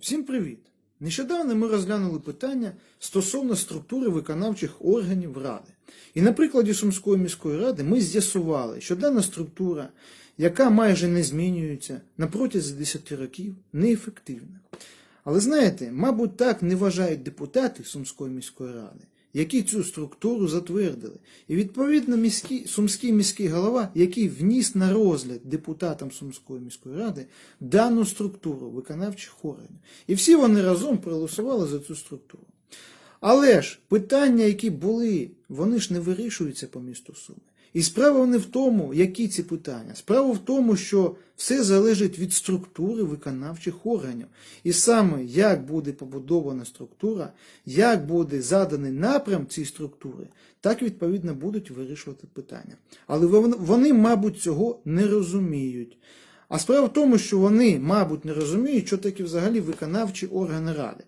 Всім привіт! Нещодавно ми розглянули питання стосовно структури виконавчих органів Ради. І на прикладі Сумської міської ради ми з'ясували, що дана структура, яка майже не змінюється на протязі 10 років, неефективна. Але знаєте, мабуть, так не вважають депутати Сумської міської ради, які цю структуру затвердили. І відповідно міський, сумський міський голова, який вніс на розгляд депутатам Сумської міської ради дану структуру виконавчих органів. І всі вони разом проголосували за цю структуру. Але ж питання, які були, вони ж не вирішуються по місту Суми. І справа не в тому, які ці питання. Справа в тому, що все залежить від структури виконавчих органів. І саме як буде побудована структура, як буде заданий напрям цієї структури, так відповідно будуть вирішувати питання. Але вони, мабуть, цього не розуміють. А справа в тому, що вони, мабуть, не розуміють, що таке взагалі виконавчі органи ради.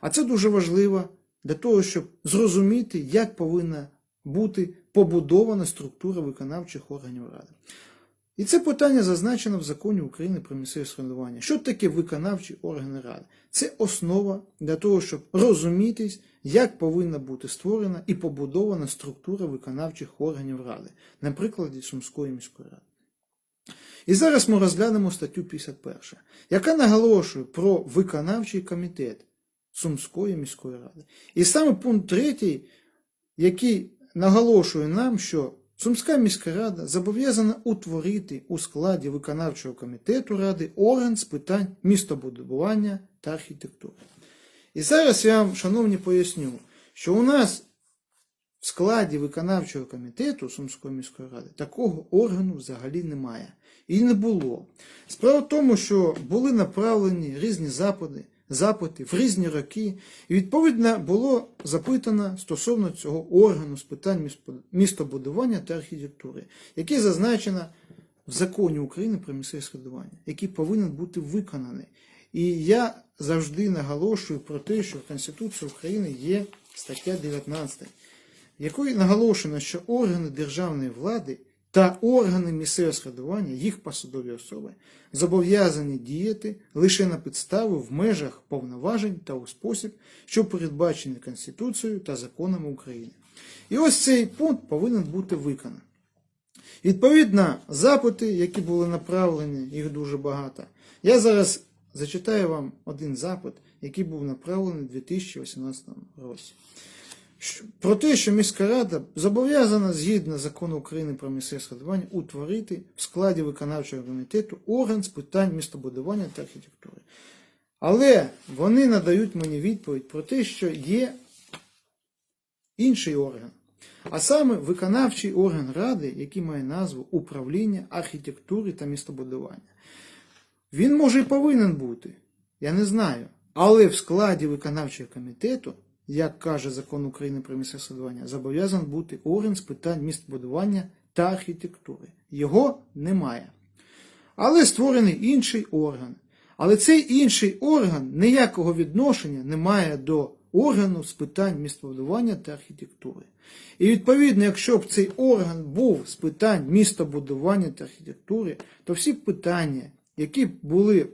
А це дуже важливо для того, щоб зрозуміти, як повинна бути побудована структура виконавчих органів ради. І це питання зазначено в законі України про місцеве самоврядування. Що таке виконавчі органи ради? Це основа для того, щоб розумітись, як повинна бути створена і побудована структура виконавчих органів ради, на прикладі Сумської міської ради. І зараз ми розглянемо статтю 51, яка наголошує про виконавчий комітет Сумської міської ради. І саме пункт 3, який наголошує нам, що Сумська міська рада зобов'язана утворити у складі виконавчого комітету ради орган з питань містобудування та архітектури. І зараз я вам, шановні, поясню, що у нас в складі виконавчого комітету Сумської міської ради такого органу взагалі немає. І не було. Справа в тому, що були направлені різні запити, запити в різні роки, і відповідно було запитано стосовно цього органу з питань містобудування та архітектури, який зазначено в законі України про місцеве самоврядування, який повинен бути виконаний. І я завжди наголошую про те, що в Конституції України є стаття 19, в якої наголошено, що органи державної влади та органи місцевого самоврядування, їх посадові особи, зобов'язані діяти лише на підстави в межах повноважень та у спосіб, що передбачені Конституцією та законами України. І ось цей пункт повинен бути виконаний. Відповідно, запити, які були направлені, їх дуже багато. Я зараз зачитаю вам один запит, який був направлений у 2018 році. Про те, що міська рада зобов'язана згідно закону України про місцеве самоврядування утворити в складі виконавчого комітету орган з питань містобудування та архітектури. Але вони надають мені відповідь про те, що є інший орган. А саме виконавчий орган ради, який має назву управління архітектури та містобудування. Він може і повинен бути, я не знаю. Але в складі виконавчого комітету, як каже закон України про місцеве самоврядування, зобов'язаний бути орган з питань містобудування та архітектури. Його немає. Але створений інший орган. Але цей інший орган ніякого відношення не має до органу з питань містобудування та архітектури. І відповідно, якщо б цей орган був з питань містобудування та архітектури, то всі питання, які були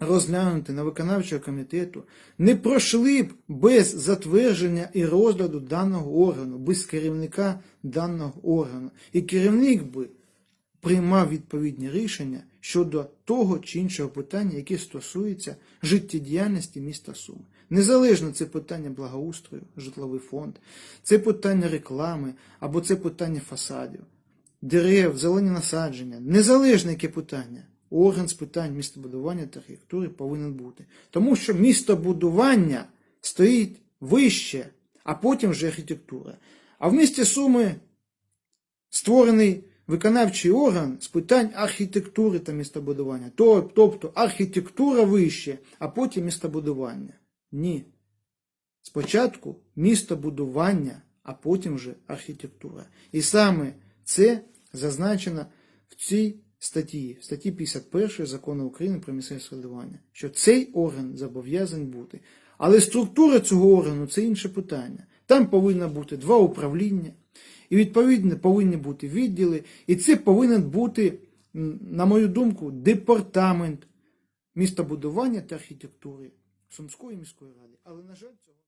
розглянуті на виконавчого комітету, не пройшли б без затвердження і розгляду даного органу, без керівника даного органу. І керівник би приймав відповідні рішення щодо того чи іншого питання, яке стосується життєдіяльності міста Суми. Незалежно це питання благоустрою, житловий фонд, це питання реклами або це питання фасадів, дерев, зелені насадження, незалежне яке питання. Орган з питань містобудування та архітектури повинен бути. Тому що містобудування стоїть вище, а потім вже архітектура. А в місті Суми створений виконавчий орган з питань архітектури та містобудування. Тобто архітектура вище, а потім містобудування. Ні. Спочатку містобудування, а потім вже архітектура. І саме це зазначено в цій статті, статті 51 закону України про місцеве самоврядування, що цей орган зобов'язаний бути. Але структура цього органу це інше питання. Там повинно бути два управління, і відповідно повинні бути відділи, і це повинен бути, на мою думку, департамент містобудування та архітектури. Сумської міської ради. Але, на жаль, цього.